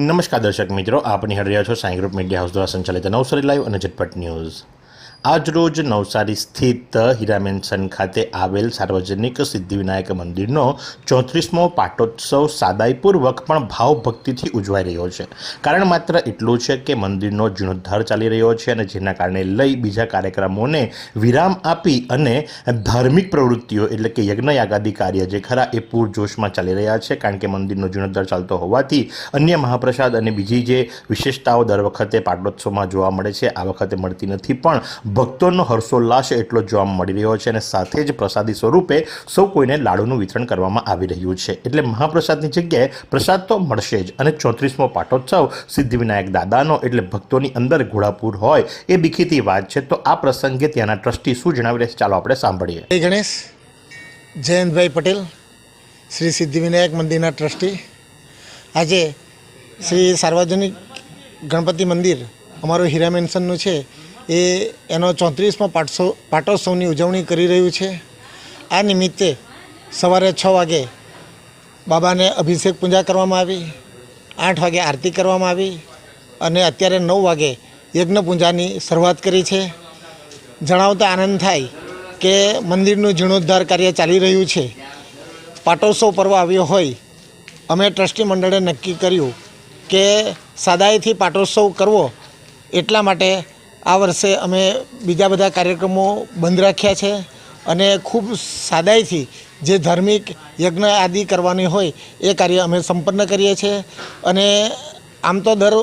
નમસ્કાર દર્શક મિત્રો આપની હર રહ્યા છો સાંઈ ગ્રુપ મીડિયા હાઉસ દ્વારા સંચાલિત નવસારી લાઈવ અને ઝટપટ ન્યૂઝ. આજરોજ નવસારી સ્થિત હીરામેન્શન ખાતે આવેલ સાર્વજનિક સિદ્ધિવિનાયક મંદિરનો ચોત્રીસમો પાટોત્સવ સાદાઈપૂર્વક પણ ભાવભક્તિથી ઉજવાઈ રહ્યો છે. કારણ માત્ર એટલું છે કે મંદિરનો જીર્ણોદ્ધાર ચાલી રહ્યો છે અને જેના કારણે લઈ બીજા કાર્યક્રમોને વિરામ આપી અને ધાર્મિક પ્રવૃત્તિઓ એટલે કે યજ્ઞ યાગાદી કાર્ય જે ખરા એ પૂરજોશમાં ચાલી રહ્યા છે. કારણ કે મંદિરનો જીર્ણોદ્ધાર ચાલતો હોવાથી અન્ય મહાપ્રસાદ અને બીજી જે વિશેષતાઓ દર વખતે પાટોત્સવમાં જોવા મળે છે, આ વખતે મળતી નથી. પણ ભક્તોનો હર્ષોલ્લાસ એટલો જોવા મળી રહ્યો છે અને સાથે જ પ્રસાદી સ્વરૂપે સૌ કોઈને લાડુનું વિતરણ કરવામાં આવી રહ્યું છે. એટલે મહાપ્રસાદની જગ્યાએ પ્રસાદ તો મળશે જ અને ચોત્રીસમો પાટોત્સવ સિદ્ધિવિનાયક દાદાનો એટલે ભક્તોની અંદર ઘોડાપુર હોય એ બીખીતી વાત છે. તો આ પ્રસંગે ત્યાંના ટ્રસ્ટી શું જણાવી રહ્યા ચાલો આપણે સાંભળીએ. ગણેશ, જયંતભાઈ પટેલ, શ્રી સિદ્ધિવિનાયક મંદિરના ટ્રસ્ટી. આજે શ્રી સાર્વજનિક ગણપતિ મંદિર, અમારું હીરા મેન્શનનું છે. એ એનો ચોત્રીસમો પાટસો પાટોત્સવની ઉજવણી કરી રહ્યું છે. આ નિમિત્તે સવારે છ વાગે બાબાને અભિષેક પૂજા કરવામાં આવી, આઠ વાગે આરતી કરવામાં આવી અને અત્યારે નવ વાગે યજ્ઞ પૂજાની શરૂઆત કરી છે. જણાવતા આનંદ થાય કે મંદિરનું જીર્ણોદ્ધાર કાર્ય ચાલી રહ્યું છે. પાટોત્સવ પર્વ આવ્યો હોય, અમે ટ્રસ્ટી મંડળે નક્કી કર્યું કે સાદાઈથી પાટોત્સવ કરવો એટલા માટે આ વર્ષે અમે બીજા બધા કાર્યક્રમો બંધ રાખ્યા છે અને ખૂબ સાદાઈથી જે ધાર્મિક યજ્ઞ આદિ કરવાની હોય એ કાર્ય અમે સંપન્ન કરીએ છીએ. અને આમ તો દર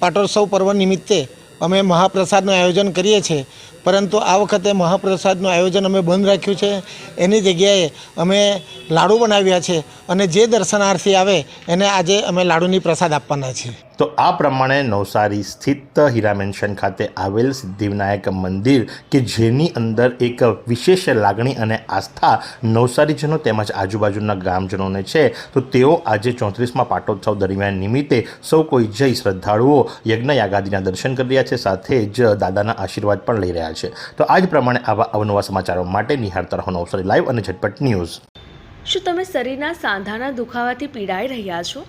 પાટોત્સવ પર્વ નિમિત્તે અમે મહાપ્રસાદનું આયોજન કરીએ છીએ. પરંતુ આ વખતે મહાપ્રસાદનું આયોજન અમે બંધ રાખ્યું છે. એની જગ્યાએ અમે લાડુ બનાવ્યા છે અને જે દર્શનાર્થી આવે એને આજે અમે લાડુની પ્રસાદ આપવાના છીએ. તો આ પ્રમાણે નવસારી સ્થિત હીરા મેન્શન ખાતે આવેલ સિદ્ધિવિનાયક મંદિર કે જેની અંદર એક વિશેષ લાગણી અને આસ્થા નવસારીજનો તેમજ આજુબાજુના ગ્રામજનોને છે. તો તેઓ આજે ચોત્રીસમાં પાટોત્સવ દરમિયાન નિમિત્તે સૌ કોઈ જઈ શ્રદ્ધાળુઓ યજ્ઞયાગાદીના દર્શન કરી રહ્યા છે, સાથે જ દાદાના આશીર્વાદ પણ લઈ રહ્યા છે. તો આ જ પ્રમાણે આવા અવનવા સમાચારો માટે નિહાળતા રહો નવસારી લાઈવ અને ઝટપટ ન્યૂઝ. શું તમે શરીરના સાંધાના દુખાવાથી પીડાઈ રહ્યા છો?